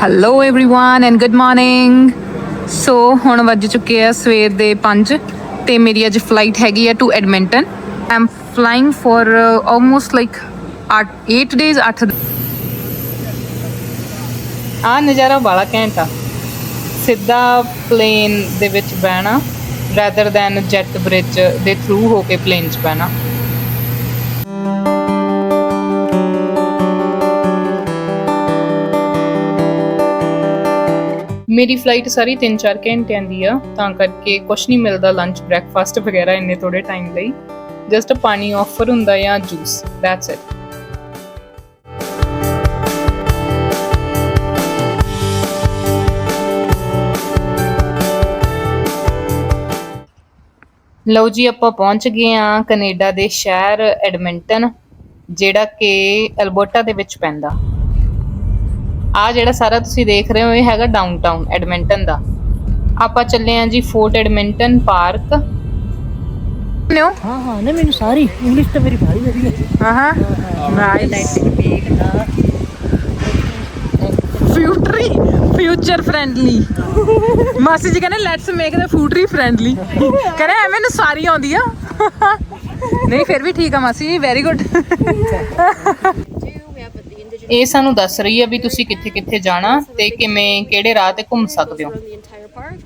Hello everyone and good morning so ਹੁਣ ਵੱਜ ਚੁੱਕੇ ਆ ਸਵੇਰ ਦੇ 5 ਤੇ ਮੇਰੀ ਅੱਜ ਫਲਾਈਟ ਹੈਗੀ ਆ to Edmonton I am flying for almost like 8 days 8 ਆ ਨਜ਼ਾਰਾ ਬੜਾ ਘੈਂਟ ਸਿੱਧਾ ਪਲੇਨ ਦੇ ਵਿੱਚ ਬਹਿਣਾ ਰੈਦਰ ਦੈਨ ਜੈਟ ਬ੍ਰਿਜ ਦੇ ਥਰੂ ਹੋ ਕੇ ਪਲੇਨ 'ਚ ਬਹਿਣਾ। ਮੇਰੀ ਫਲਾਈਟ ਸਾਰੀ 3-4 ਘੰਟਿਆਂ ਦੀ ਆ, ਤਾਂ ਕਰਕੇ ਕੁਝ ਨਹੀਂ ਮਿਲਦਾ ਲੰਚ ਬ੍ਰੈਕਫਾਸਟ ਵਗੈਰਾ ਇੰਨੇ ਥੋੜੇ ਟਾਈਮ ਲਈ। ਜਸਟ ਪਾਣੀ ਆਫਰ ਹੁੰਦਾ ਜਾਂ ਜੂਸ ਦੈਟਸ ਇਟ ਲਓ ਜੀ, ਆਪਾਂ ਪਹੁੰਚ ਗਏ ਆ ਕੈਨੇਡਾ ਦੇ ਸ਼ਹਿਰ ਐਡਮਿੰਟਨ, ਜਿਹੜਾ ਕਿ ਐਲਬਰਟਾ ਦੇ ਵਿੱਚ ਪੈਂਦਾ। ਆ ਜਿਹੜਾ ਸਾਰਾ ਤੁਸੀਂ ਦੇਖ ਰਹੇ ਹੋ ਇਹ ਹੈਗਾ ਡਾਊਨਟਾਊਨ ਐਡਮਿੰਟਨ ਦਾ। ਆਪਾਂ ਚੱਲੇ ਆ ਜੀ ਫੋਰਟ ਐਡਮਿੰਟਨ ਪਾਰਕ ਨਿਓ ਹਾਂ ਹਾਂ ਨੇ ਮੈਨੂੰ ਸਾਰੀ ਇੰਗਲਿਸ਼ ਤਾਂ ਮੇਰੀ ਭਾਰੀ ਵਧੀਆ ਹਾਂ। ਹਾਂ ਨਾਈਸ ਫਿਊਟਰੀ ਫਿਊਚਰ ਫ੍ਰੈਂਡਲੀ ਮਾਸੀ ਜੀ ਕਹਿੰਦੇ let's make the future friendly ਕਹਿੰਦੇ ਐ ਮੈਨੂੰ ਸਾਰੀ ਆਉਂਦੀ ਆ। ਨਹੀਂ ਫਿਰ ਵੀ ਠੀਕ ਆ ਮਾਸੀ ਜੀ ਵੈਰੀ ਗੁੱਡ ਇਹ ਸਾਨੂੰ ਦੱਸ ਰਹੀ ਆ ਵੀ ਤੁਸੀਂ ਕਿੱਥੇ ਕਿੱਥੇ ਜਾਣਾ ਤੇ ਕਿਵੇਂ ਕਿਹੜੇ ਰਾਹ ਤੇ ਘੁੰਮ ਸਕਦੇ ਹੋ Around the entire park.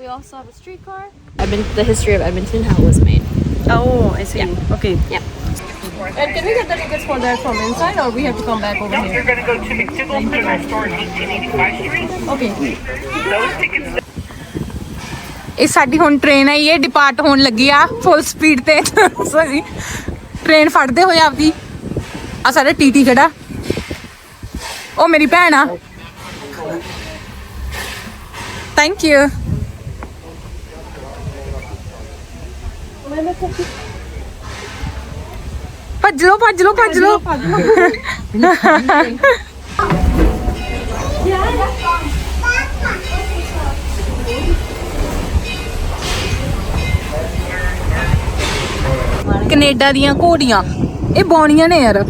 We also have a streetcar. Edmont, the history of Edmonton, how it was made. Oh, I see. Okay. Yep. And can we get the tickets for that from inside or we have to come back over here? You're going to go to McDougal's General Store on 1885 Street. Okay. Those tickets ਇਹ ਸਾਡੀ ਹੁਣ train ਆਈ ਹੈ depart ਹੋਣ ਲੱਗੀ ਆ full speed ਤੇ sorry train ਫੜਦੇ ਹੋਏ ਆਪਦੀ ਆ ਸਾਡਾ ਟੀਟੀ ਖੜਾ ਉਹ ਮੇਰੀ ਭੈਣ ਆ। ਥੈਂਕ ਯੂ ਭੱਜ ਲੋ ਭੱਜ ਲੋ ਭੱਜ ਲੋ ਕੈਨੇਡਾ ਦੀਆਂ ਘੋੜੀਆਂ। ਇਹ ਬੌਣੀਆਂ ਨੇ ਯਾਰ।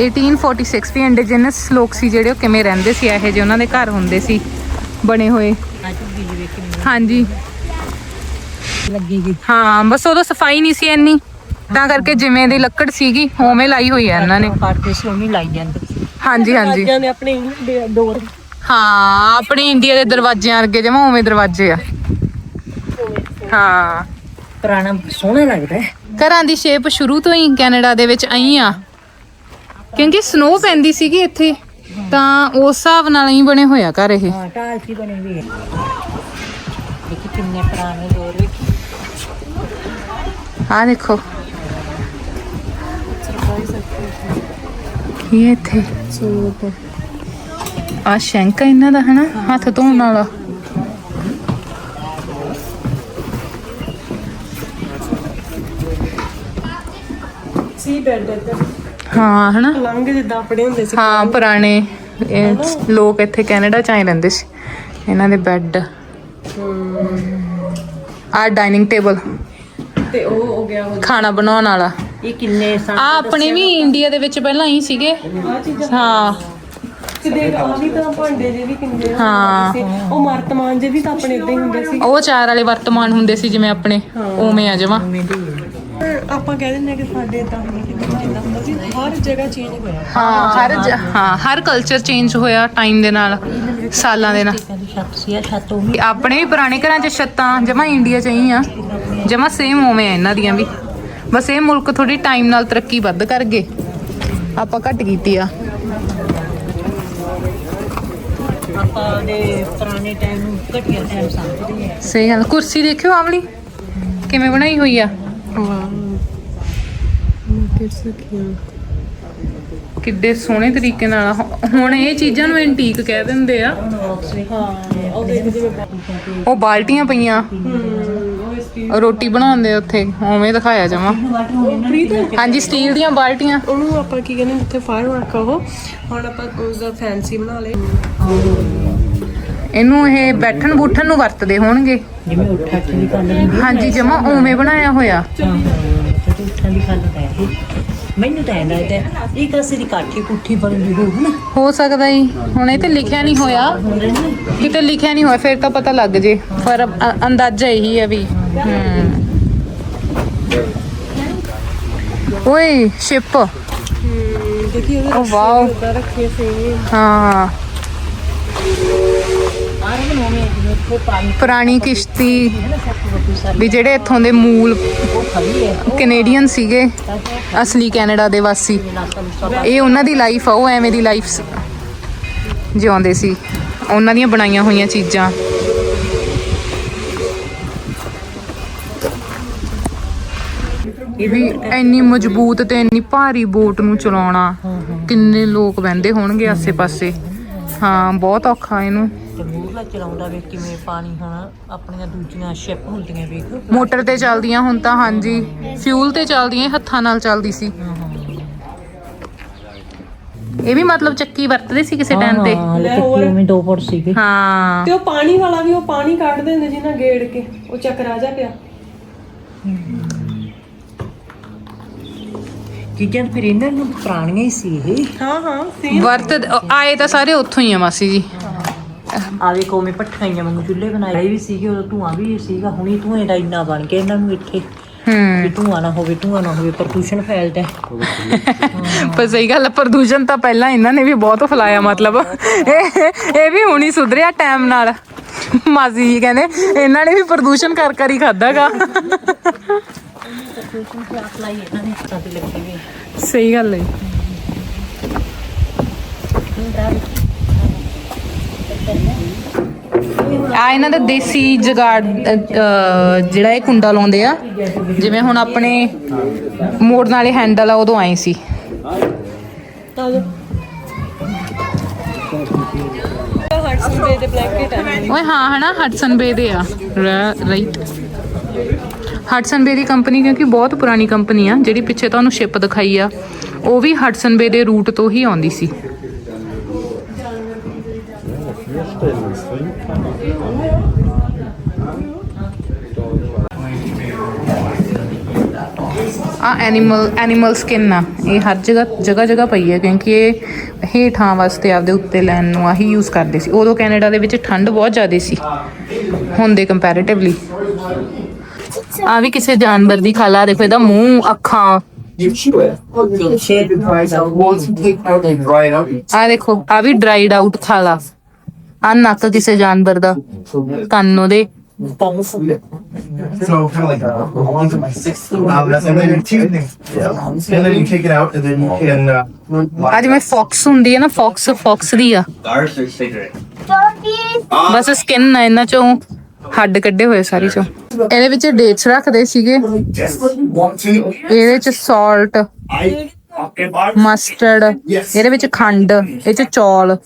Eighteen forty six ਵੀ ਇੰਡੀਜਨਸ ਲੋਕ ਸੀ ਜਿਹੜੇ ਉਹ ਕਿਵੇਂ ਰਹਿੰਦੇ ਸੀ ਇਹੋ ਜਿਹੇ ਉਹਨਾਂ ਦੇ ਘਰ ਹੁੰਦੇ ਸੀ ਬਣੇ ਹੋਏ। ਹਾਂਜੀ। ਲੱਗੀ ਗਈ ਹਾਂ ਬਸ ਉਦੋਂ ਸਫ਼ਾਈ ਨਹੀਂ ਸੀ ਇੰਨੀ। ਤਾਂ ਕਰਕੇ ਜਿਵੇਂ ਦੀ ਲੱਕੜ ਸੀਗੀ ਉਵੇਂ ਲਾਈ ਹੋਈ ਆ ਇਹਨਾਂ ਨੇ। ਕਰਕੇ ਸੋਨੀ ਲਾਈ ਜਾਂਦੇ। ਹਾਂਜੀ ਹਾਂਜੀ। ਦੇ ਆਪਣੇ ਡੋਰ। ਹਾਂ ਆਪਣੇ ਇੰਡੀਆ ਦੇ ਦਰਵਾਜ਼ਿਆਂ ਵਰਗੇ ਜਿਵੇਂ ਉਵੇਂ ਦਰਵਾਜ਼ੇ ਆ। ਹਾਂ। ਪੁਰਾਣਾ ਸੋਹਣਾ ਲੱਗਦਾ ਹੈ। ਘਰਾਂ ਦੀ ਸ਼ੇਪ ਸ਼ੁਰੂ ਤੋਂ ਹੀ ਕੈਨੇਡਾ ਦੇ ਵਿੱਚ ਆਈ ਆ। ਕਿਉਂਕਿ ਸਨੋ ਪੈਂਦੀ ਸੀਗੀ ਇੱਥੇ ਤਾਂ ਉਸ ਹਿਸਾਬ ਨਾਲ ਹੀ ਬਣੇ ਹੋਇਆ ਘਰ ਇਹ। ਹਾਂ ਟਾਲ ਕੀ ਬਣੇ ਹੋਏ ਹੈ। ਦੇਖੀ ਕਿੰਨੇ ਪੁਰਾਣੇ ਡੋਰ ਵਿੱਚ ਆ ਦੇਖੋ। ਇਹ ਇੱਥੇ। ਆ ਸ਼ੈਂਕ ਇਹਨਾਂ ਦਾ ਹਨਾ? ਹੱਥ ਧੋਣ ਵਾਲਾ। ਸੀ ਬੈੱਡ ਇੱਧਰ। ਹਾਂ ਹਨਾ? ਲੰਘ ਜਿੱਦਾਂ ਆਪਣੇ ਹੁੰਦੇ ਸੀ। ਹਾਂ ਪੁਰਾਣੇ ਇਹ ਲੋਕ ਇੱਥੇ ਕੈਨੇਡਾ ਚ ਆਏ ਰਹਿੰਦੇ ਸੀ। ਇਹਨਾਂ ਦੇ ਬੈੱਡ। ਆ ਡਾਈਨਿੰਗ ਟੇਬਲ। ਤੇ ਉਹ ਹੋ ਗਿਆ ਉਹ ਖਾਣਾ ਬਣਾਉਣ ਵਾਲਾ। ਇਹ ਕਿੰਨੇ ਸਾਲ ਆ ਆਪਣੇ ਵੀ ਇੰਡੀਆ ਦੇ ਵਿੱਚ ਪਹਿਲਾਂ ਹੀ ਸੀਗੇ। ਹਾਂ। ਤੇ ਦੇਖ ਆ ਵੀ ਤਾਂ ਭਾਂਡੇ ਜੇ ਵੀ ਕਿੰਨੇ ਹਾਂ। ਸੀ ਉਹ ਮਰਤਮਾਨ ਜੇ ਵੀ ਤਾਂ ਆਪਣੇ ਇਦਾਂ ਹੀ ਹੁੰਦੇ ਸੀ। ਉਹ ਚਾਰ ਵਾਲੇ ਵਰਤਮਾਨ ਹੁੰਦੇ ਸੀ ਜਿਵੇਂ ਆਪਣੇ। ਉਵੇਂ ਆ ਜਮਾ। ਆਪਾਂ ਕਹਿ ਦਿੰਦੇ ਕਿ ਸਾਡੇ ਸੀ ਹਰ ਜਗ੍ਹਾ ਚੇਂਜ ਹੋਇਆ। ਹਾਂ ਹਰ ਜ- ਹਾਂ ਹਰ ਕਲਚਰ ਚੇਂਜ ਹੋਇਆ ਟਾਈਮ ਦੇ ਨਾਲ ਸਾਲਾਂ ਦੇ ਨਾਲ। ਕਹਿੰਦੀ ਛੱਤ ਸੀ ਆ ਛੱਤ ਉਹ ਵੀ ਆਪਣੇ ਵੀ ਪੁਰਾਣੇ ਘਰਾਂ 'ਚ ਛੱਤਾਂ ਜਮਾ ਇੰਡੀਆ 'ਚ ਹੀ ਆ। ਜਮਾ ਸੇਮ ਉਵੇਂ ਆ ਇਹਨਾਂ ਦੀਆਂ ਵੀ। ਬਸ ਇਹ ਮੁਲਕ ਥੋੜੀ ਟਾਈਮ ਨਾਲ ਤਰੱਕੀ ਵੱਧ ਕਰ ਗਏ। ਆਪਾਂ ਘੱਟ ਕੀਤੀ ਆ। ਆਪਾਂ ਦੇ ਪੁਰਾਣੇ ਟਾਈਮ ਨੂੰ ਘਟੀਆ ਟਾਈਮ ਸਮਝਦੇ ਆ ਸਹੀ ਗੱਲ ਕੁਰਸੀ ਦੇਖਿਓ ਆਵਲੀ? ਕਿਵੇਂ ਬਣਾਈ ਹੋਈ ਆ? ਕਿੱਡੇ ਸੋਹਣੇ ਤਰੀਕੇ ਨਾਲ। ਹੁਣ ਇਹ ਚੀਜ਼ਾਂ ਨੂੰ ਐਂਟੀਕ ਕਹਿ ਦਿੰਦੇ ਆ। ਹਾਂ ਉਹ ਬਾਲਟੀਆਂ ਪਈਆਂ। ਰੋਟੀ ਬਣਾਉਂਦੇ ਉੱਥੇ ਉਵੇਂ ਦਿਖਾਇਆ ਜਾਵਾਂ। ਹਾਂਜੀ ਸਟੀਲ ਦੀਆਂ ਬਾਲਟੀਆਂ। ਉਹਨੂੰ ਆਪਾਂ ਕੀ ਕਹਿੰਦੇ ਜਿੱਥੇ ਫਾਇਰ ਵਰਕ ਉਹ। ਹੁਣ ਆਪਾਂ ਉਸ ਦਾ ਫੈਂਸੀ ਬਣਾ ਲਏ। ਇਹਨੂੰ ਇਹ ਬੈਠਣ ਬੂਠਣ ਨੂੰ ਵਰਤਦੇ ਹੋਣਗੇ। ਜਿਵੇਂ ਉੱਠਾ ਕੇ ਵੀ ਕਰ ਲੈਂਦੀ ਹਾਂਜੀ ਜਮਾ ਉਵੇਂ ਬਣਾਇਆ ਹੋਇਆ। ਉੱਠਾ ਵੀ ਕਰ ਲੈਂਦਾ ਹੈ ਮੈਨੂੰ ਤਾਂ ਐਂ ਲੱਗਦਾ ਇਹ ਕਾਸੇ ਦੀ ਕਾਠੀ ਪੁੱਠੀ ਬਣਦੀ ਹੋਊ ਨਾ ਹੋ ਸਕਦਾ ਹੀ ਹੁਣ ਇਹ ਤੇ ਲਿਖਿਆ ਨਹੀਂ ਹੋਇਆ। ਕਿਤੇ ਲਿਖਿਆ ਨਹੀਂ ਹੋਇਆ ਫਿਰ ਤਾਂ ਪਤਾ ਲੱਗ ਜੇ। ਪਰ ਅ- ਅੰਦਾਜ਼ਾ ਇਹੀ ਹੈ ਵੀ ਹਮ। ਓਏ ਸ਼ਿਪ। ਦੇਖੀ ਉਹਦੇ ਓ ਵਾਓ। ਉੱਦਾਂ ਰੱਖੇ ਸੀ। ਹਾਂ। ਪੁਰਾਣੀ ਕਿਸ਼ਤੀ ਵੀ ਜਿਹੜੇ ਇੱਥੋਂ ਦੇ ਮੂਲ ਕੈਨੇਡੀਅਨ ਸੀਗੇ, ਅਸਲੀ ਕੈਨੇਡਾ ਦੇ ਵਾਸੀ। ਇਹ ਉਹਨਾਂ ਦੀ ਲਾਈਫ ਆ, ਉਹ ਐਵੇਂ ਦੀ ਲਾਈਫ ਜਿਉਂਦੇ ਸੀ। ਉਹਨਾਂ ਦੀਆਂ ਬਣਾਈਆਂ ਹੋਈਆਂ ਚੀਜ਼ਾਂ। ਵੀ ਇੰਨੀ ਮਜ਼ਬੂਤ ਤੇ ਇੰਨੀ ਭਾਰੀ ਬੋਟ ਨੂੰ ਚਲਾਉਣਾ, ਕਿੰਨੇ ਲੋਕ ਬਹਿੰਦੇ ਹੋਣਗੇ ਆਸੇ-ਪਾਸੇ। ਹਾਂ, ਬਹੁਤ ਔਖਾ ਇਹਨੂੰ। ਤੇ ਮੂਰਲਾ ਚਲਾਉਂਦਾ ਵੇ ਕਿਵੇਂ ਪਾਣੀ ਹੁਣ ਆਪਣੀਆਂ ਦੂਜੀਆਂ ਸ਼ਿਪ ਹੁੰਦੀਆਂ ਵੇਖ ਮੋਟਰ ਤੇ ਚੱਲਦੀਆਂ ਹੁਣ ਤਾਂ ਹਾਂਜੀ। ਫਿਊਲ ਤੇ ਚੱਲਦੀਆਂ ਇਹ ਹੱਥਾਂ ਨਾਲ ਚੱਲਦੀ ਸੀ। ਇਹ ਵੀ ਮਤਲਬ ਚੱਕੀ ਵਰਤਦੇ ਸੀ ਕਿਸੇ ਟਾਈਮ ਤੇ? ਹਾਂ ਲੱਕੀ ਉਵੇਂ ਦੋ ਫੁੱਟ ਸੀਗੇ। ਹਾਂ। ਤੇ ਉਹ ਪਾਣੀ ਵਾਲਾ ਵੀ ਉਹ ਪਾਣੀ ਕੱਢਦੇ ਹੁੰਦੇ ਜਿਹਨਾਂ ਗੇੜ ਕੇ ਉਹ ਚੱਕਰਾ ਜਾ ਪਿਆ। ਚੀਜ਼ਾਂ ਤਾਂ ਫਿਰ ਇਹਨਾਂ ਨੂੰ ਪੁਰਾਣੀਆਂ ਹੀ ਸੀ ਇਹ? ਹਾਂ ਹਾਂ ਸੀ ਵਰਤ ਆਏ ਤਾਂ ਸਾਰੇ ਉੱਥੋਂ ਹੀ ਆ ਮਾਸੀ ਜੀ। ਆ ਵੇਖੋ ਮੈਂ ਪੱਠਾਈਆਂ ਵਾਂਗੂ ਚੁੱਲ੍ਹੇ ਬਣਾਏ ਵੀ ਸੀਗੇ ਉਦੋਂ ਧੂਆਂ ਵੀ ਸੀਗਾ ਹੁਣੀ ਧੂਏ ਦਾ ਇੰਨਾ ਬਣ ਗਿਆ ਇਹਨਾਂ ਨੂੰ ਇੱਥੇ ਹੂੰ। ਵੀ ਧੂਆਂ ਨਾ ਹੋਵੇ ਧੂਆਂ ਨਾ ਹੋਵੇ ਪ੍ਰਦੂਸ਼ਣ ਫੈਲਦਾ। ਹੈ। ਪਰ ਸਹੀ ਗੱਲ ਹੈ ਪ੍ਰਦੂਸ਼ਣ ਤਾਂ ਪਹਿਲਾਂ ਇਹਨਾਂ ਨੇ ਵੀ ਬਹੁਤ ਫੈਲਾਇਆ ਮਤਲਬ। ਇਹ ਇਹ ਵੀ ਹੁਣੀ ਸੁਧਰਿਆ ਟਾਈਮ ਨਾਲ। ਮਾਸੀ ਜੀ ਕਹਿੰਦੇ ਇਹਨਾਂ ਨੇ ਵੀ ਪ੍ਰਦੂਸ਼ਣ ਕਰ ਕਰ ਹੀ ਖਾਦਾਗਾ ਅਪਲਾਈ ਇਹਨਾਂ ਨੇ ਹੱਥਾਂ ਤੇ ਲੱਗੀ ਸਹੀ ਗੱਲ ਹੈ ਆ ਇਹਨਾਂ ਦਾ ਦੇਸੀ ਜਗਾੜ ਜਿਹੜਾ ਇਹ ਕੁੰਡਾ ਲਾਉਂਦੇ ਆ, ਜਿਵੇਂ ਹੁਣ ਆਪਣੇ ਮੋੜਨ ਵਾਲੇ ਹੈਂਡਲ ਆ, ਉਦੋਂ ਆਏ ਸੀ। ਹਟਸਨ ਬੇ ਦੇ ਬਲੈਂਕਟ ਆ ਓਏ ਹਾਂ, ਹਨਾ ਹਡਸਨ ਬੇ ਦੇ ਆ। ਰਾਈਟ ਹਡਸਨ ਬੇ ਦੀ ਕੰਪਨੀ ਕਿਉਂਕਿ ਬਹੁਤ ਪੁਰਾਣੀ ਕੰਪਨੀ ਆ, ਜਿਹੜੀ ਪਿੱਛੇ ਤੁਹਾਨੂੰ ਸ਼ਿਪ ਦਿਖਾਈ ਆ, ਉਹ ਵੀ ਹਟਸਨ ਬੇ ਦੇ ਰੂਟ ਤੋਂ ਹੀ ਆਉਂਦੀ ਸੀ। ਆ ਐਨੀਮਲ ਐਨੀਮਲ ਸਕਿਨ ਆ। ਇਹ ਹਰ ਜਗ੍ਹਾ ਜਗ੍ਹਾ ਜਗ੍ਹਾ ਪਈ ਹੈ ਕਿਉਂਕਿ ਇਹ ਹੇਠਾਂ ਵਾਸਤੇ ਆਪਦੇ ਉੱਤੇ ਲੈਣ ਨੂੰ ਆਹੀ ਯੂਜ਼ ਕਰਦੇ ਸੀ। ਉਦੋਂ ਕੈਨੇਡਾ ਦੇ ਵਿੱਚ ਠੰਡ ਬਹੁਤ ਜ਼ਿਆਦਾ ਸੀ। ਹੁਣ ਦੇ ਕੰਪੈਰੀਟਿਵਲੀ ਆ ਵੀ ਕਿਸੇ ਜਾਨਵਰ ਦੀ ਖਾਲਾ ਦੇਖੋ ਇਹਦਾ ਮੂੰਹ ਅੱਖਾਂ। ਆ ਦੇਖੋ ਆ ਵੀ ਡਰਾਈਡ ਆਊਟ ਖਾਲਾ ਆ ਨੱਕ ਕਿਸੇ ਜਾਨਵਰ ਦਾ ਕੰਨ ਉਹਦੇ so kind of like a, a one to my six. Um, and then your tooth. Yeah. And then you take it out, and then you can. Uh, ਆ ਜਿਵੇਂ ਫੌਕਸ ਹੁੰਦੀ ਹੈ ਨਾ ਫੌਕਸ ਫੌਕਸ ਦੀ ਆ cigarette. ਬਸ skin ਆ ਇਹਨਾਂ ਚੋਂ ਹੱਡ ਕੱਢੇ ਹੋਏ ਸਾਰੀ ਚੋਂ ਇਹਦੇ ਵਿੱਚ ਡੇਟਸ ਰੱਖਦੇ ਸੀਗੇ Just. ਇਹਦੇ ਚ ਸਾਲਟ I. ਮਸਟਰਡ ਇਹਦੇ ਵਿੱਚ ਖੰਡ ਇਹ ਚ ਚੌਲ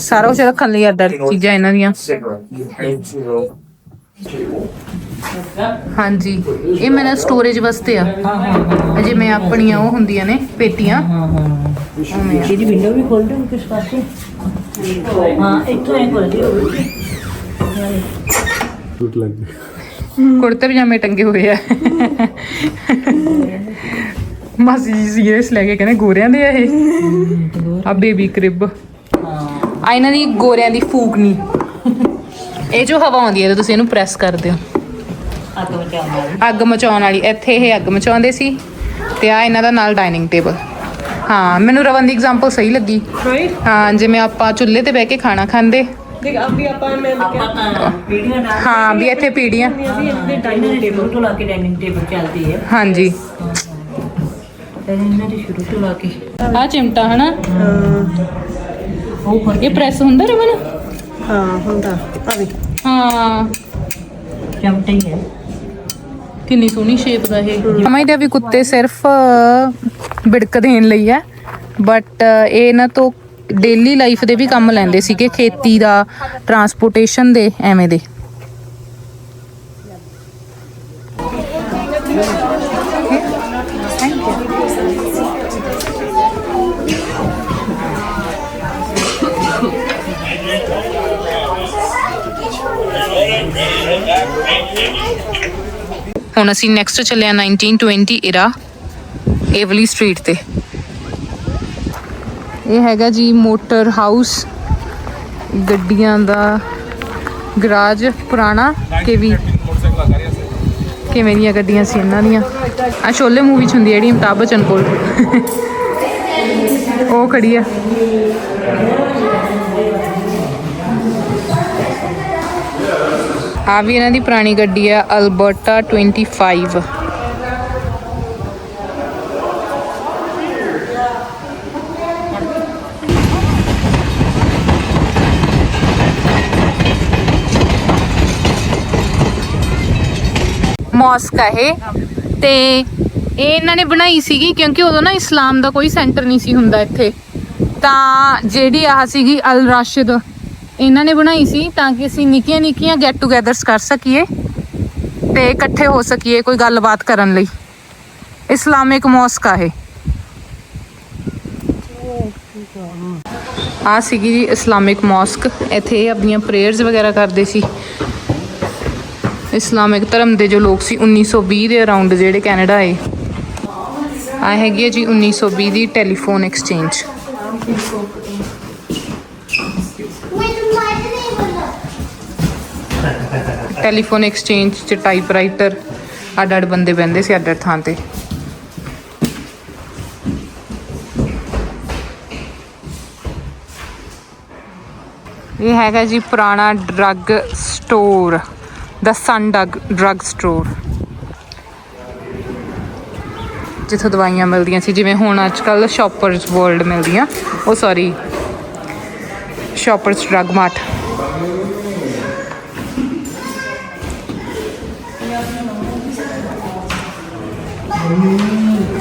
ਸਾਰਾ ਕੁਝ ਰੱਖਣ ਲਈ ਅੱਡ ਚੀਜ਼ਾਂ ਇਹਨਾਂ ਦੀਆਂ. ਹਾਂਜੀ। ਇਹ ਮੇਰਾ ਸਟੋਰੇਜ ਵਾਸਤੇ ਆ। ਜਿਵੇਂ ਆਪਣੀਆਂ ਉਹ ਹੁੰਦੀਆਂ ਨੇ ਪੇਟੀਆਂ। ਇਹਦੀ ਵਿੰਡੋ ਵੀ ਖੋਲ ਦਿਓ ਕਿਸ ਪਾਸੇ? ਹਾਂ ਇੱਥੋਂ ਐ ਖੋਲ ਦਿਓ ਕੁੜਤੇ ਪਜਾਮੇ ਟੰਗੇ ਹੋਏ ਆ। ਮਾਸੀ ਜੀ ਸੀਰੀਅਸ ਲੈ ਕੇ ਕਹਿੰਦੇ ਗੋਰਿਆਂ ਦੇ ਆ ਇਹ। ਆ ਬੇਬੀ ਕ੍ਰਿਬ ਆ ਇਹਨਾਂ ਦੀ ਗੋਰਿਆਂ ਦੀ ਫੂਕ ਨਹੀਂ ਇਹ ਜੋ ਹਵਾ ਆਉਂਦੀ ਹੈ ਜਦੋਂ ਤੁਸੀਂ ਇਹਨੂੰ ਪ੍ਰੈਸ ਕਰਦੇ ਹੋ। ਅੱਗ ਮਚਾਉਣ ਵਾਲੀ। ਅੱਗ ਮਚਾਉਣ ਵਾਲੀ। ਇੱਥੇ ਇਹ ਅੱਗ ਮਚਾਉਂਦੇ ਸੀ ਤੇ ਆ ਇਹਨਾਂ ਦਾ ਨਾਲ ਡਾਈਨਿੰਗ ਟੇਬਲ ਹਾਂ ਮੈਨੂੰ ਰਵਨ ਦੀ ਐਗਜ਼ਾਮਪਲ ਸਹੀ ਲੱਗੀ। ਰਾਈਟ ਹਾਂ ਜਿਵੇਂ ਆਪਾਂ ਚੁੱਲ੍ਹੇ ਤੇ ਬਹਿ ਕੇ ਖਾਣਾ ਖਾਂਦੇ। ਦੇਖ ਅਭੀ ਆਪਾਂ ਮੈਂ ਆਪਾਂ ਤਾਂ ਪੀੜੀਆਂ ਨਾਲ ਹਾਂ ਵੀ ਇੱਥੇ ਪੀੜੀਆਂ। ਇਹਦੇ ਡਾਈਨਿੰਗ ਟੇਬਲ ਤੋਂ ਲਾ ਕੇ ਡਾਈਨਿੰਗ ਟੇਬਲ ਚੱਲਦੀ ਹੈ। ਹਾਂਜੀ। ਤੇ ਇਹਨਾਂ ਦੀ ਸ਼ੁਰੂ ਤੋਂ ਲਾ ਕੇ। ਆ ਚਿਮਟਾ ਹਨਾ? ਉਹ ਖੋਲ ਇਹ ਪ੍ਰੈਸ ਹੁੰਦਾ ਰਵਨ ਹਾਂ ਹੁੰਦਾ। ਆ ਵੀ ਹਾਂ। ਚਮਟਾ ਹੀ ਹੈ। ਕਿੰਨੀ ਸੋਹਣੀ ਸ਼ੇਪ ਦਾ ਇਹ। ਸਮਝਦੇ ਆ ਵੀ ਕੁੱਤੇ ਸਿਰਫ ਬਿੜਕ ਦੇਣ ਲਈ ਹੈ। ਬਟ ਇਹ ਇਹਨਾਂ ਤੋਂ ਡੇਲੀ ਲਾਈਫ ਦੇ ਵੀ ਕੰਮ ਲੈਂਦੇ ਸੀਗੇ ਖੇਤੀ ਦਾ ਟਰਾਂਸਪੋਰਟੇਸ਼ਨ ਦੇ ਐਵੇਂ ਦੇ। ਹੁਣ ਅਸੀਂ ਨੈਕਸਟ ਚੱਲੇ ਆ 1920 ਇਰਾ ਏਵਲੀ ਸਟਰੀਟ ਤੇ। ਇਹ ਹੈਗਾ ਜੀ ਮੋਟਰ ਹਾਊਸ ਗੱਡੀਆਂ ਦਾ ਗਰਾਜ ਪੁਰਾਣਾ, ਕਿ ਵੀ ਕਿਵੇਂ ਦੀਆਂ ਗੱਡੀਆਂ ਸੀ ਇਹਨਾਂ ਦੀਆਂ। ਆ ਸ਼ੋਲੇ ਮੂਵੀ ਚ ਹੁੰਦੀ ਜਿਹੜੀ ਅਮਿਤਾਭ ਬਚਨ ਕੋਲ। ਉਹ ਖੜੀ ਆ। ਆ ਵੀ ਇਹਨਾਂ ਦੀ ਪੁਰਾਣੀ ਗੱਡੀ ਆ, ਅਲਬਰਟਾ 25 ਮੌਸਕ ਆ ਤੇ ਇਹ ਇਹਨਾਂ ਨੇ ਬਣਾਈ ਸੀਗੀ ਕਿਉਂਕਿ ਉਦੋਂ ਨਾ ਇਸਲਾਮ ਦਾ ਕੋਈ ਸੈਂਟਰ ਨਹੀਂ ਸੀ ਹੁੰਦਾ ਇੱਥੇ। ਤਾਂ ਜਿਹੜੀ ਆਹ ਸੀਗੀ ਅਲ ਰਾਸ਼ਿਦ ਇਹਨਾਂ ਨੇ ਬਣਾਈ ਸੀ ਤਾਂ ਕਿ ਅਸੀਂ ਨਿੱਕੀਆਂ ਨਿੱਕੀਆਂ ਗੈਟ ਟੂਗੇਦਰਸ ਕਰ ਸਕੀਏ ਤੇ ਇਕੱਠੇ ਹੋ ਸਕੀਏ ਕੋਈ ਗੱਲਬਾਤ ਕਰਨ ਲਈ। ਇਸਲਾਮਿਕ ਮੌਸਕ ਆ ਇਹ। ਆ ਸੀਗੀ ਜੀ ਇਸਲਾਮਿਕ ਮੌਸਕ। ਇੱਥੇ ਆਪਣੀਆਂ ਪ੍ਰੇਅਰਸ ਵਗੈਰਾ ਕਰਦੇ ਸੀ। ਇਸਲਾਮਿਕ ਧਰਮ ਦੇ ਜੋ ਲੋਕ ਸੀ 1920 ਦੇ ਅਰਾਊਂਡ ਜਿਹੜੇ ਕੈਨੇਡਾ ਆਏ। ਆ ਹੈਗੀ ਹੈ ਜੀ 1920 ਦੀ ਟੈਲੀਫੋਨ ਐਕਸਚੇਂਜ ਟੈਲੀਫੋਨ ਐਕਸਚੇਂਜ ਚ ਟਾਈਪਰਾਈਟਰ ਅੱਡ ਅੱਡ ਬੰਦੇ ਬਹਿੰਦੇ ਸੀ ਅੱਡ ਅੱਡ ਥਾਂ ਤੇ। ਇਹ ਹੈਗਾ ਜੀ ਪੁਰਾਣਾ ਡਰੱਗ ਸਟੋਰ ਦਾ ਸਨ ਡਗ ਡਰੱਗ ਸਟੋਰ ਜਿੱਥੋਂ ਦਵਾਈਆਂ ਮਿਲਦੀਆਂ ਸੀ, ਜਿਵੇਂ ਹੁਣ ਅੱਜ ਕੱਲ ਸ਼ਾਪਰਸ ਵਰਲਡ ਮਿਲਦੀਆਂ। ਉਹ ਸੌਰੀ ਸ਼ਾਪਰਸ ਡਰੱਗ ਮਾਰਟ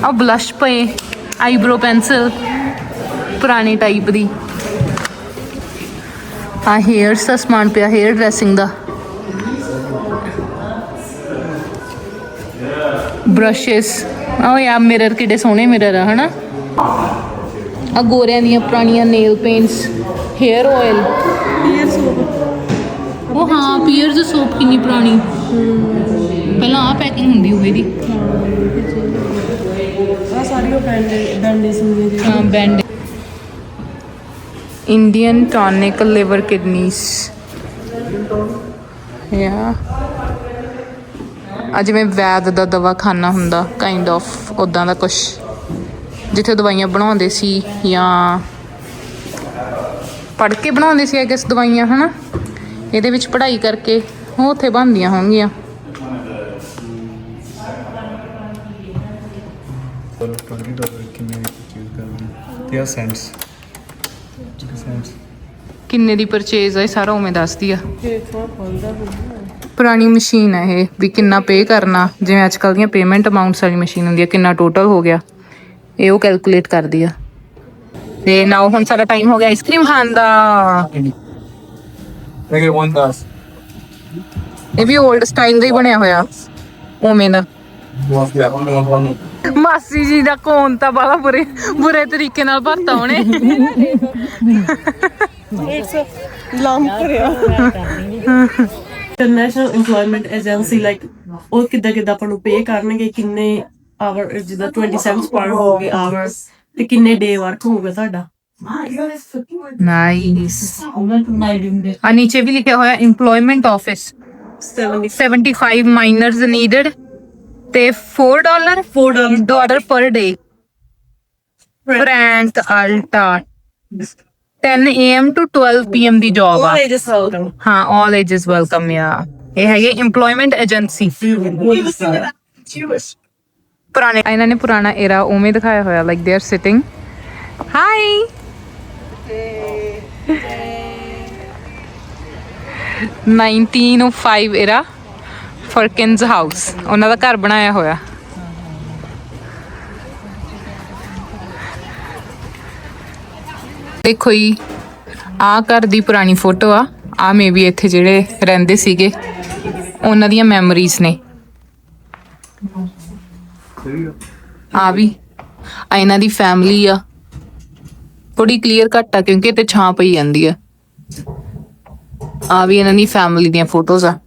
ਆ ਬਲਸ਼ ਪਏ ਆਈਬ੍ਰੋ ਪੈਨਸਲ ਪੁਰਾਣੀ ਟਾਈਪ ਦੀ। ਆ ਹੇਅਰਸ ਦਾ ਸਮਾਨ ਪਿਆ ਹੇਅਰ ਡਰੈਸਿੰਗ ਦਾ। ਬ੍ਰਸ਼ਸ ਆ ਯਾ ਮਿਰਰ ਕਿੱਡੇ ਸੋਹਣੇ ਮਿਰਰ ਆ ਹਨਾ? ਆ ਗੋਰਿਆਂ ਦੀਆਂ ਪੁਰਾਣੀਆਂ nail paints hair oil pear soap ਉਹ ਹਾਂ ਪੀਅਰਸ ਸੋਪ ਕਿੰਨੀ ਪੁਰਾਣੀ। ਪਹਿਲਾਂ ਆ ਪੈਕਿੰਗ ਹੁੰਦੀ ਹੋਵੇ ਦੀ ਆ ਸਾਰੀ ਉਹ ਬੈਂਡ ਬੈਂਡੇਜ ਹੁੰਦੀਆਂ ਜਿਹੜੀਆਂ ਹਾਂ band. Indian tonic liver kidneys ਯਾ ਜਿਵੇਂ ਵੈਦ ਦਾ ਦਵਾਖਾਨਾ ਹੁੰਦਾ ਕਾਈਂਡ ਆਫ ਉਦਾਂ ਦਾ ਕੁਝ ਜਿੱਥੇ ਦਵਾਈਆਂ ਬਣਾਉਂਦੇ ਸੀ ਜਾਂ ਪੜ੍ਹ ਕੇ ਬਣਾਉਂਦੇ ਸੀ ਆਈ ਗੈਸ ਦਵਾਈਆਂ ਹਨਾ? ਇਹਦੇ ਵਿੱਚ ਪੜ੍ਹਾਈ ਕਰਕੇ ਉਹ ਉੱਥੇ ਬਣਦੀਆਂ ਹੋਣਗੀਆਂ। ਤੇ ਆ ਸੈਂਟਸ ਸੈਂਟਸ ਕਿੰਨੇ ਦੀ ਪਰਚੇਜ਼ ਆ ਇਹ ਸਾਰਾ ਉਵੇਂ ਦੱਸਦੀ ਆ। ਪੁਰਾਣੀ ਮਸ਼ੀਨ ਆ ਇਹ ਵੀ ਕਿੰਨਾ ਪੇ ਕਰਨਾ। ਜਿਵੇਂ ਅੱਜ ਕੱਲ ਦੀਆਂ ਪੇਮੈਂਟ ਅਮਾਉਂਟਸ ਵਾਲੀ ਮਸ਼ੀਨ ਹੁੰਦੀ ਆ ਕਿੰਨਾ ਟੋਟਲ ਹੋ ਗਿਆ। ਇਹ ਉਹ ਕੈਲਕੂਲੇਟ ਕਰਦੀ ਆ। ਤੇ ਨਾਓ ਹੁਣ ਸਾਡਾ ਟਾਈਮ ਹੋ ਗਿਆ ਆਈਸਕ੍ਰੀਮ ਖਾਣ ਦਾ। ਲੇਕਿਨ ਵਨ ਦਾਸ ਇਹ ਵੀ 올ਡ ਸਟਾਈਲ ਦਾ ਹੀ ਬਣਿਆ ਹੋਇਆ। ਉਵੇਂ ਦਾ। ਵਾਹ ਯਾਰ ਉਹਨਾਂ ਨੂੰ ਮਾਸੀ ਜੀ ਦਾ ਕੋਨ ਤਾਂ ਬਾਲਾ ਬੁਰੇ ਬੁਰੇ ਤਰੀਕੇ ਨਾਲ ਭਰਤਾ ਉਹਨੇ। ਇਟਸ ਲੰਪ ਕਰਿਆ ਇੰਟਰਨੈਸ਼ਨਲ ਏਮਪਲੋਇਮੈਂਟ ਏਜੰਸੀ ਲਾਈਕ ਉਹ ਕਿੱਦਾਂ ਕਿੱਦਾਂ ਆਪਾਂ ਨੂੰ ਪੇ ਕਰਨਗੇ ਕਿੰਨੇ ਆਵਰ ਜਿੱਦਾਂ 27 ਪਰ ਹੋਗੇ ਆਵਰ ਤੇ ਕਿੰਨੇ ਡੇ ਵਰਕ ਹੋਊਗਾ ਤੁਹਾਡਾ? ਨਾਈਸ ਆ ਨੀਚੇ ਵੀ ਲਿਖਿਆ ਹੋਇਆ EMPLOYMENT ਆਫਿਸ 70 75 ਮਾਈਨਰਸ ਨੀਡਡ ਤੇ 4 dollar 4 dollar per day Frank Alta 10 am to 12 pm ਦੀ ਜੌਬ ਆ। ਏਜਸ ਵੈਲਕਮ ਹਾਂ all ages welcome ਯਾ ਇਹ ਹੈਗੇ EMPLOYMENT ਏਜੰਸੀ ਪੁਰਾਣੇ ਇਹਨਾਂ ਨੇ ਪੁਰਾਣਾ era ਉਵੇਂ ਦਿਖਾਇਆ ਹੋਇਆ like they are sitting high oh five era Firkins house. ਉਹਨਾਂ ਦਾ ਘਰ ਬਣਾਇਆ ਹੋਇਆ। ਦੇਖੋ ਜੀ ਆ ਘਰ ਦੀ ਪੁਰਾਣੀ ਫੋਟੋ ਆ। ਆ ਮੇ ਇੱਥੇ ਜਿਹੜੇ ਰਹਿੰਦੇ ਸੀਗੇ। ਉਹਨਾਂ ਦੀਆਂ ਮੈਮਰੀਜ਼ ਨੇ। ਆ ਵੀ ਆ ਇਹਨਾਂ ਦੀ ਫੈਮਿਲੀ ਆ। ਥੋੜੀ ਕਲੀਅਰ ਘੱਟ ਆ ਕਿਉਂਕਿ ਤੇ ਛਾਂ ਪਈ ਜਾਂਦੀ ਆ। ਆ ਵੀ ਇਹਨਾਂ ਦੀ ਫੈਮਿਲੀ ਦੀਆਂ ਫੋਟੋਜ਼ ਆ।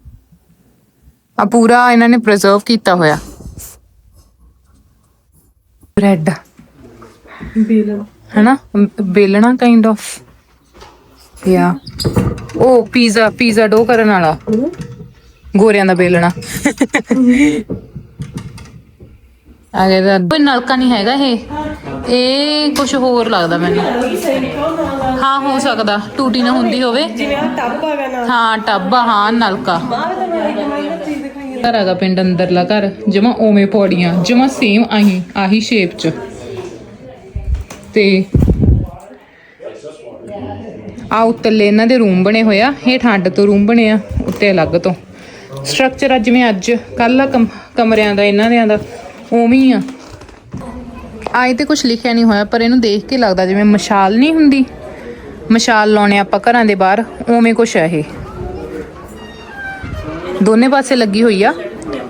ਆ ਪੂਰਾ ਇਹਨਾਂ ਨੇ ਪ੍ਰੀਜ਼ਰਵ ਕੀਤਾ ਹੋਇਆ। ਬ੍ਰੈਡ ਬੇਲਣ। ਹੈਨਾ? ਬੇਲਣਾ ਕਾਈਂਡ ਆਫ ਯਾ। ਉਹ ਪੀਜ਼ਾ ਪੀਜ਼ਾ ਡੋ ਕਰਨ ਵਾਲਾ। ਗੋਰਿਆਂ ਦਾ ਬੇਲਣਾ। ਆ ਗਿਆ ਤਾਂ ਕੋਈ ਨਲਕਾ ਨਹੀਂ ਹੈਗਾ ਇਹ। ਇਹ ਕੁਝ ਹੋਰ ਲੱਗਦਾ ਮੈਨੂੰ। ਹਾਂ ਹੋ ਸਕਦਾ। ਟੂਟੀ ਨਾ ਹੁੰਦੀ ਹੋਵੇ। ਜਿਵੇਂ ਆ ਟੱਬ ਹੈਗਾ ਨਾ ਹਾਂ ਟੱਬ ਆ, ਹਾਂ ਨਲਕਾ। ਘਰ ਹੈਗਾ ਪਿੰਡ ਅੰਦਰਲਾ ਘਰ। ਜਮਾ ਓਵੇਂ ਪੌੜੀਆਂ ਜਮਾ ਸੇਮ ਆਹੀ ਆਹੀ ਸ਼ੇਪ ਚ। ਤੇ ਆ ਉੱਤਲੇ ਇਹਨਾਂ ਦੇ ਰੂਮ ਬਣੇ ਹੋਇਆ ਇਹ ਠੰਡ ਤੋਂ ਰੂਮ ਬਣੇ ਆ ਉੱਤੇ ਅਲੱਗ ਤੋਂ। ਸਟਰਕਚਰ ਅੱਜ ਜਿਵੇਂ ਅੱਜ। ਕੱਲ ਕਮਰਿਆਂ ਦਾ ਇਹਨਾਂ ਦਿਆਂ ਦਾ। ਉਵੇਂ ਹੀ ਆ। ਆਏ ਤੇ ਕੁਝ ਲਿਖਿਆ ਨਹੀਂ ਹੋਇਆ, ਪਰ ਇਹਨੂੰ ਦੇਖ ਕੇ ਲੱਗਦਾ ਜਿਵੇਂ ਮਸ਼ਾਲ ਨਹੀਂ ਹੁੰਦੀ। ਮਸ਼ਾਲ ਲਾਉਣੇ ਆਪਾਂ ਘਰਾਂ ਦੇ ਬਾਹਰ, ਉਵੇਂ ਕੁਛ ਹੈ ਇਹ। ਦੋਨੇ ਪਾਸੇ ਲੱਗੀ ਹੋਈ ਆ।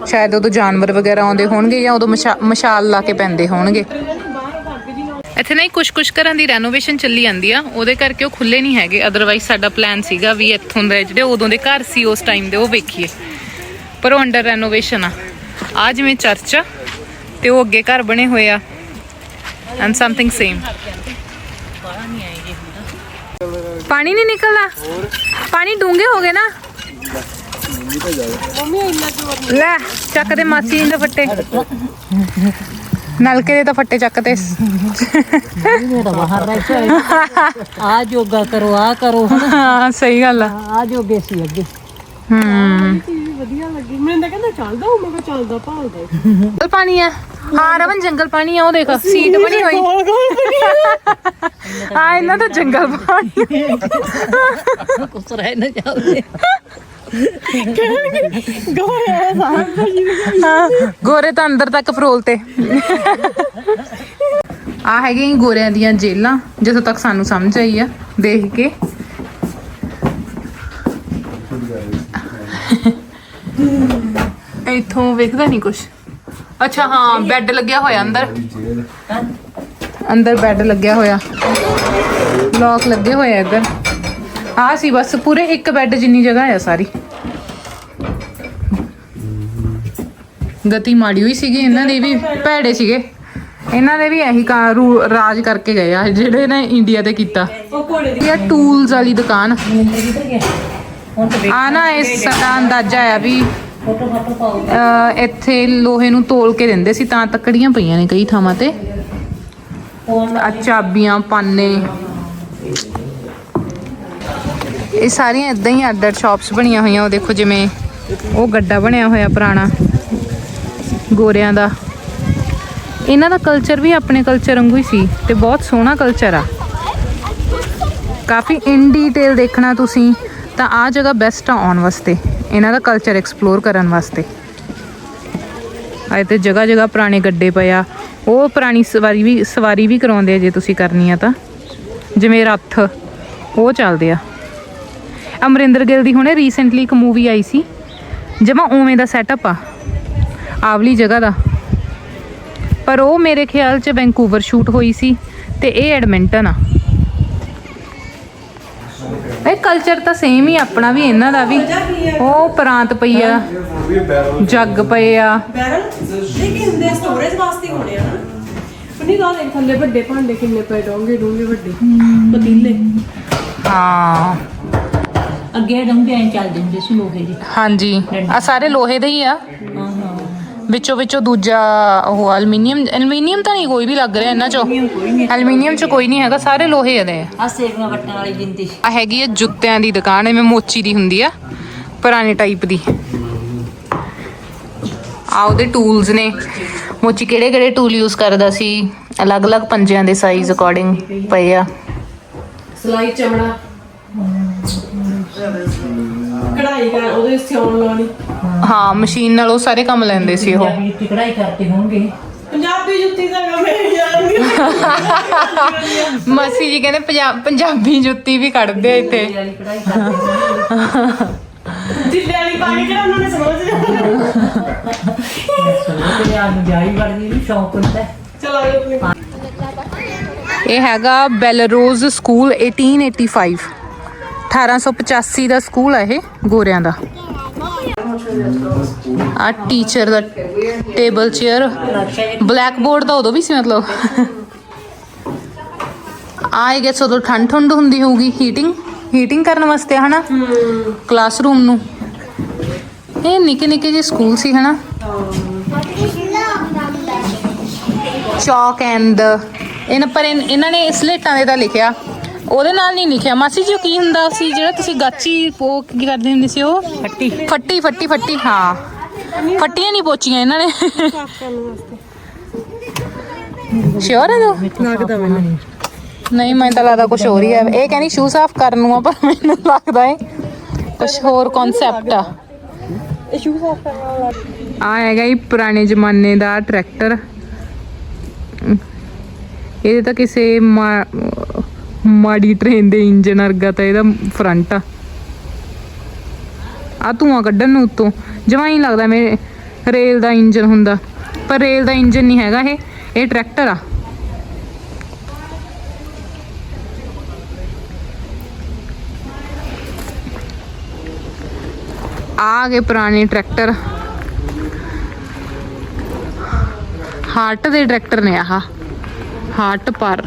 ਸ਼ਾਇਦ ਉਦੋਂ ਜਾਨਵਰ ਵਗੈਰਾ ਆਉਂਦੇ ਹੋਣਗੇ ਜਾਂ ਉਦੋਂ ਮਸ਼ਾ- ਮਸ਼ਾਲ ਲਾ ਕੇ ਪੈਂਦੇ ਹੋਣਗੇ। ਇੱਥੇ ਨਹੀਂ ਕੁਝ ਕੁਝ ਘਰਾਂ ਦੀ ਰੈਨੋਵੇਸ਼ਨ ਚੱਲੀ ਜਾਂਦੀ ਆ। ਉਹਦੇ ਕਰਕੇ ਉਹ ਖੁੱਲੇ ਨਹੀਂ ਹੈਗੇ। ਅਦਰਵਾਈਜ਼ ਸਾਡਾ ਪਲਾਨ ਸੀਗਾ ਵੀ ਇੱਥੋਂ ਦੇ ਜਿਹੜੇ ਉਦੋਂ ਦੇ ਘਰ ਸੀ, ਉਸ ਟਾਈਮ ਦੇ ਉਹ ਵੇਖੀਏ। ਪਰ ਉਹ ਅੰਡਰ ਰੈਨੋਵੇਸ਼ਨ ਆ। ਆ ਜਿਵੇਂ ਚਰਚ ਆ, ਤੇ ਉਹ ਅੱਗੇ ਘਰ ਬਣੇ ਹੋਏ ਆ। ਐਂਡ ਸਮਥਿੰਗ ਸੇਮ ਪਾਣੀ ਨਹੀਂ ਨਿਕਲਦਾ ਪਾਣੀ ਡੂੰਘੇ ਹੋ ਗਏ ਨਾ ਲੈ ਚੱਕ ਦੇ ਮਾਸੀ ਦੇ ਫੱਟੇ ਨਲਕੇ ਦੇ ਤਾਂ ਫੱਟੇ ਚੱਕਦੇ ਮੇਰਾ ਬਾਹਰ ਰਹਿ ਆ ਜੋਗਾ ਕਰੋ ਆ ਕਰੋ ਹਾਂ ਸਹੀ ਗੱਲ ਆ ਆ ਜੋਗੇ ਸੀ ਅੱਗੇ ਹੂੰ ਚੀਜ਼ ਵਧੀਆ ਲੱਗੀ। ਮੈਨੂੰ ਤਾਂ ਕਹਿੰਦਾ ਚੱਲਦਾ ਉਹ ਮੈਂ ਕਿਹਾ ਚੱਲਦਾ ਭਾਲਦਾ ਜੰਗਲ ਪਾਣੀ ਆ। ਹਾਂ ਰਵਨ ਜੰਗਲ ਪਾਣੀ ਆ ਉਹ ਦੇਖ ਸੀਟ ਬਣੀ ਹੋਈ। ਗੋਲ ਗੋਲ ਹਾਂ ਇਹਨਾਂ ਦਾ ਜੰਗਲ ਪਾਣੀ। ਕੁਛ ਰਹਿ ਨਾ ਜਾਵੇ। ਗੋਇਆ ਹਾਂ, ਗੋਰੇ ਤਾਂ ਅੰਦਰ ਤੱਕ ਫਰੋਲ ਤੇ। ਆ ਹੈਗੇ ਈ ਗੋਰਿਆਂ ਦੀਆਂ ਜੇਲਾਂ ਜਿੱਥੋਂ ਤੱਕ ਸਾਨੂੰ ਸਮਝ ਆਈ ਆ ਦੇਖ ਕੇ। ਇੱਥੋਂ ਵੇਖਦਾ ਨਹੀਂ ਕੁਛ। ਅੱਛਾ ਹਾਂ ਬੈੱਡ ਲੱਗਿਆ ਹੋਇਆ ਅੰਦਰ। ਅੰਦਰ ਬੈੱਡ ਲੱਗਿਆ ਹੋਇਆ। ਲੌਕ ਲੱਗੇ ਹੋਏ ਆ ਇੱਧਰ। ਆ ਸੀ ਬਸ ਪੂਰੇ ਇੱਕ ਬੈੱਡ ਜਿੰਨੀ ਜਗ੍ਹਾ ਆ ਸਾਰੀ। ਗਤੀ ਮਾੜੀ ਹੋਈ ਸੀਗੀ ਇਹਨਾਂ ਦੇ ਵੀ ਭੈੜੇ ਸੀਗੇ। ਇਹਨਾਂ ਦੇ ਵੀ ਇਹੀ ਰਾਜ ਕਰਕੇ ਗਏ ਆ ਜਿਹੜੇ ਨੇ ਇੰਡੀਆ ਤੇ ਕੀਤਾ। ਇਹ ਟੂਲਸ ਵਾਲੀ ਦੁਕਾਨ। ਆ ਨਾ ਇਸ ਦਾ ਅੰਦਾਜ਼ਾ ਆ ਵੀ ਫੋਟੋ ਫੋਟੋ ਪਾਓ। ਅਹ, ਇੱਥੇ ਲੋਹੇ ਨੂੰ ਤੋਲ ਕੇ ਦਿੰਦੇ ਸੀ ਤਾਂ ਤੱਕੜੀਆਂ ਪਈਆਂ ਨੇ ਕਈ ਥਾਵਾਂ ਤੇ। ਆ ਚਾਬੀਆਂ ਪਾਨੇ। ਇਹ ਸਾਰੀਆਂ ਇਦਾਂ ਹੀ ਅੱਡ ਸ਼ਾਪਸ ਬਣੀਆਂ ਹੋਈਆਂ। ਉਹ ਦੇਖੋ ਜਿਵੇਂ ਉਹ ਗੱਡਾ ਬਣਿਆ ਹੋਇਆ ਪੁਰਾਣਾ ਗੋਰਿਆਂ ਦਾ। ਇਹਨਾਂ ਦਾ ਕਲਚਰ ਵੀ ਆਪਣੇ ਕਲਚਰ ਵਾਂਗੂ ਹੀ ਸੀ ਤੇ ਬਹੁਤ ਸੋਹਣਾ ਕਲਚਰ ਆ। ਕਾਫੀ ਇਨ ਡੀਟੇਲ ਦੇਖਣਾ ਤੁਸੀਂ। ਤਾਂ ਆ ਜਗ੍ਹਾ ਬੈਸਟ ਆ ਆਉਣ ਵਾਸਤੇ। ਇਹਨਾਂ ਦਾ ਕਲਚਰ ਐਕਸਪਲੋਰ ਕਰਨ ਵਾਸਤੇ। ਆਏ ਤੇ ਜਗ੍ਹਾ ਜਗ੍ਹਾ ਪੁਰਾਣੇ ਗੱਡੇ ਪਏ ਆ। ਉਹ ਪੁਰਾਣੀ ਸਵਾਰੀ ਵੀ ਸਵਾਰੀ ਵੀ ਕਰਾਉਂਦੇ ਆ ਜੇ ਤੁਸੀਂ ਕਰਨੀ ਆ ਤਾਂ। ਜਿਵੇਂ ਰੱਥ, ਉਹ ਚੱਲਦੇ ਆ। ਅਮਰਿੰਦਰ ਗਿੱਲ ਦੀ ਹੁਣੇ ਰੀਸੈਂਟਲੀ ਇੱਕ ਮੂਵੀ ਆਈ ਸੀ। ਜਮਾ ਉਵੇਂ ਦਾ ਸੈਟਅਪ ਆ। ਆਵਲੀ ਜਗ੍ਹਾ ਦਾ। ਪਰ ਉਹ ਮੇਰੇ ਖਿਆਲ ਚ ਵੈਂਕੂਵਰ ਸ਼ੂਟ ਹੋਈ ਸੀ ਤੇ ਇਹ ਐਡਮਿੰਟਨ ਆ। ਇਹ ਕਲਚਰ ਤਾਂ ਸੇਮ ਹੀ ਆਪਣਾ ਵੀ ਇਹਨਾਂ ਦਾ ਵੀ। ਉਹ ਪ੍ਰਾਂਤ ਪਈ ਆ ਜੱਗ ਪਏ ਆ। ਬੈਰਲ ਇਹ ਕਿੰਦੇ ਸਟੋਰੇਜ ਵਾਸਤੇ ਹੋਣੇ ਆ ਨਾ। ਨਹੀਂ ਲਾ ਦੇ ਥੱਲੇ ਵੱਡੇ ਭਾਂਡੇ ਕਿੰਨੇ ਪਏ ਡੋਂਗੇ ਡੂੰਗੇ ਵੱਡੇ। ਪਤੀਲੇ। ਹਾਂ। ਅੱਗੇ ਡੰਗੇ ਐਂ ਚੱਲਦੇ ਹੁੰਦੇ ਸੀ ਲੋਹੇ ਦੇ। ਹਾਂਜੀ। ਆ ਸਾਰੇ ਲੋਹੇ ਦੇ ਹੀ ਆ। ਹਾਂ। ਵਿੱਚੋਂ ਵਿੱਚੋਂ ਦੂਜਾ ਉਹ ਐਲੂਮੀਨੀਅਮ ਐਲੂਮੀਨੀਅਮ ਤਾਂ ਨਹੀਂ ਕੋਈ ਵੀ ਲੱਗ ਰਿਹਾ ਇਹਨਾਂ ਚੋਂ। ਐਲੂਮੀਨੀਅਮ ਚ ਕੋਈ ਨਹੀਂ ਹੈਗਾ ਸਾਰੇ ਲੋਹੇ ਦੇ। ਆ ਸੇਵੀਆਂ ਵੱਟਣ ਵਾਲੀ ਜਿੰਦੀ। ਆ ਹੈਗੀ ਆ ਜੁੱਤਿਆਂ ਦੀ ਦੁਕਾਨ ਐਵੇਂ ਮੋਚੀ ਦੀ ਹੁੰਦੀ ਆ ਪੁਰਾਣੇ ਟਾਈਪ ਦੀ। ਆ ਉਹਦੇ ਟੂਲਸ ਨੇ। ਮੋਚੀ ਕਿਹੜੇ ਕਿਹੜੇ ਟੂਲ ਯੂਜ਼ ਕਰਦਾ ਸੀ? ਅਲੱਗ-ਅਲੱਗ ਪੰਜਿਆਂ ਦੇ ਸਾਈਜ਼ ਅਕੋਰਡਿੰਗ ਪਏ ਆ। ਸਲਾਈ ਚਮੜਾ। ਕਢਾਈ ਕਰ ਉਹਦੇ ਸਿਉਣ ਲਾਉਣੀ। ਹਾਂ ਮਸ਼ੀਨ ਨਾਲ ਉਹ ਸਾਰੇ ਕੰਮ ਲੈਂਦੇ ਸੀ ਉਹ। ਪੰਜਾਬੀ ਕਢਾਈ ਕਰਦੇ ਹੋਣਗੇ। ਪੰਜਾਬੀ ਜੁੱਤੀ ਦਾ ਕੰਮ ਹੈ ਜਾਣਦੀ ਮਸੀ ਜੀ ਕਹਿੰਦੇ ਪੰਜਾ- ਪੰਜਾਬੀ ਜੁੱਤੀ ਵੀ ਕੱਢਦੇ ਆ ਇੱਥੇ। ਵਾਲੀ ਕਢਾਈ ਕਰਦੇ ਜਿੱਲੇ ਵਾਲੀ ਪਾ ਕੇ ਕਿਹੜਾ ਉਹਨਾਂ ਨੇ ਸਮਝ ਲਿਆ? ਦੁਨੀਆ ਨੂੰ ਜਾਈ ਵੜਦੀ ਨੂੰ ਸ਼ੌਂਕ ਹੁੰਦਾ ਹੈ। ਇਹ ਹੈਗਾ ਬੈਲਰੋਜ਼ ਸਕੂਲ 1885 1885 ਦਾ ਸਕੂਲ ਹੈ ਇਹ ਗੋਰਿਆਂ ਦਾ। ਆ ਟੀਚਰ ਦਾ ਟੇਬਲ ਚੇਅਰ ਬਲੈਕ ਬੋਰਡ ਤਾਂ ਉਦੋਂ ਵੀ ਸੀ ਮਤਲਬ। ਆਈ ਗੈਸ ਉਦੋਂ ਠੰਡ ਠੰਡ ਹੁੰਦੀ ਹੋਊਗੀ ਹੀਟਿੰਗ ਹੀਟਿੰਗ ਕਰਨ ਵਾਸਤੇ ਹਨਾ? ਕਲਾਸਰੂਮ ਨੂੰ। ਇਹ ਨਿੱਕੇ ਨਿੱਕੇ ਜਿਹੇ ਸਕੂਲ ਸੀ ਹਨਾ? ਚੌਕ ਐਂਡ ਇਹਨਾਂ ਪਰ ਇਹਨਾਂ ਨੇ ਸਲੇਟਾਂ ਦੇ ਤਾਂ ਲਿਖਿਆ। ਉਹਦੇ ਨਾਲ ਨਹੀਂ ਲਿਖਿਆ। ਮਾਸੀ ਜੀ ਉਹ ਕੀ ਹੁੰਦਾ ਸੀ? ਜਿਹੜਾ ਤੁਸੀਂ ਗਾਚੀ ਉਹ ਕੀ ਕਰਦੇ ਹੁੰਦੇ ਸੀ ਉਹ? ਫੱਟੀ। ਫੱਟੀ ਫੱਟੀ ਫੱਟੀ ਹਾਂ। ਫੱਟੀਆਂ ਨਹੀਂ ਪੋਚੀਆਂ ਇਹਨਾਂ ਨੇ। ਸ਼ੋਰ ਹੈ ਤੂੰ? ਲੱਗਦਾ ਮੈਨੂੰ ਨਹੀਂ। ਮੈਨੂੰ ਤਾਂ ਲੱਗਦਾ ਕੁਝ ਹੋਰ ਹੀ ਹੈ। ਇਹ ਕਹਿੰਦੀ ਸ਼ੂ ਸਾਫ਼ ਕਰਨ ਨੂੰ ਆ ਪਰ ਮੈਨੂੰ ਲੱਗਦਾ ਹੈ ਕੁਝ ਹੋਰ ਕਨਸੈਪਟ ਆ। ਇਹ ਸ਼ੂ ਸਾਫ਼ ਕਰਨ ਵਾਲਾ ਆ ਹੈਗਾ ਹੀ ਪੁਰਾਣੇ ਜ਼ਮਾਨੇ ਦਾ ਟਰੈਕਟਰ ਇਹਦੇ ਤਾਂ ਕਿਸੇ ਮਾ- ਮਾੜੀ ਟ੍ਰੇਨ ਦੇ ਇੰਜਨ ਵਰਗਾ ਤਾਂ ਇਹਦਾ ਫਰੰਟ ਆ। ਆ ਧੂਆਂ ਕੱਢਣ ਨੂੰ ਉੱਤੋਂ। ਜਮਾਂ ਹੀ ਲੱਗਦਾ ਮੇਰੇ ਰੇਲ ਦਾ ਇੰਜਨ ਹੁੰਦਾ। ਪਰ ਰੇਲ ਦਾ ਇੰਜਨ ਨਹੀਂ ਹੈਗਾ ਇਹ। ਇਹ ਟਰੈਕਟਰ ਆ। ਆ ਗਏ ਪੁਰਾਣੇ ਟਰੈਕਟਰ ਹਾਰਟ ਦੇ ਟਰੈਕਟਰ ਨੇ ਆਹ। ਹਾਰਟ ਪਰ।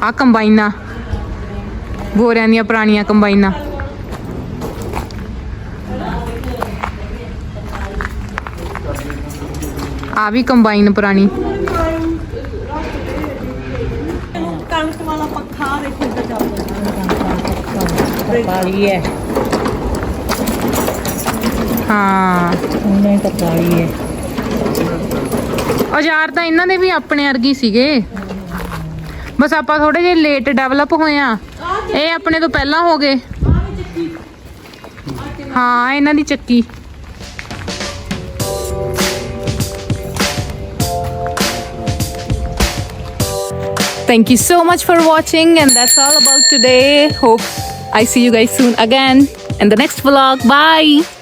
ਆ ਕੰਬਾਈਨਾਂ। ਗੋਰਿਆਂ ਦੀਆਂ ਪੁਰਾਣੀਆਂ ਕੰਬਾਈਨਾਂ। ਆ ਵੀ ਕੰਬਾਈਨ ਪੁਰਾਣੀ। ਕਣਕ ਵਾਲਾ ਪੱਖਾ ਦੇਖੋ ਚੱਲਦਾ ਕਾਲੀ ਹੈ। ਹਾਂ। ਉਹਨੇ ਤਾਂ ਕਾਲੀ ਹੈ ਔਜ਼ਾਰ ਤਾਂ ਇਹਨਾਂ ਦੇ ਵੀ ਆਪਣੇ ਵਰਗੀ ਸੀਗੇ। ਬਸ ਆਪਾਂ ਥੋੜੇ ਜਿਹੇ ਲੇਟ ਡਿਵੈਲਪ ਹੋਏ ਆ ਇਹ ਆਪਣੇ ਤੋਂ ਪਹਿਲਾਂ ਹੋ ਗਏ ਹਾਂ ਇਹਨਾਂ ਦੀ ਚੱਕੀ Thank you so much for watching and that's all about today. Hope I see you guys soon again in the next vlog. Bye.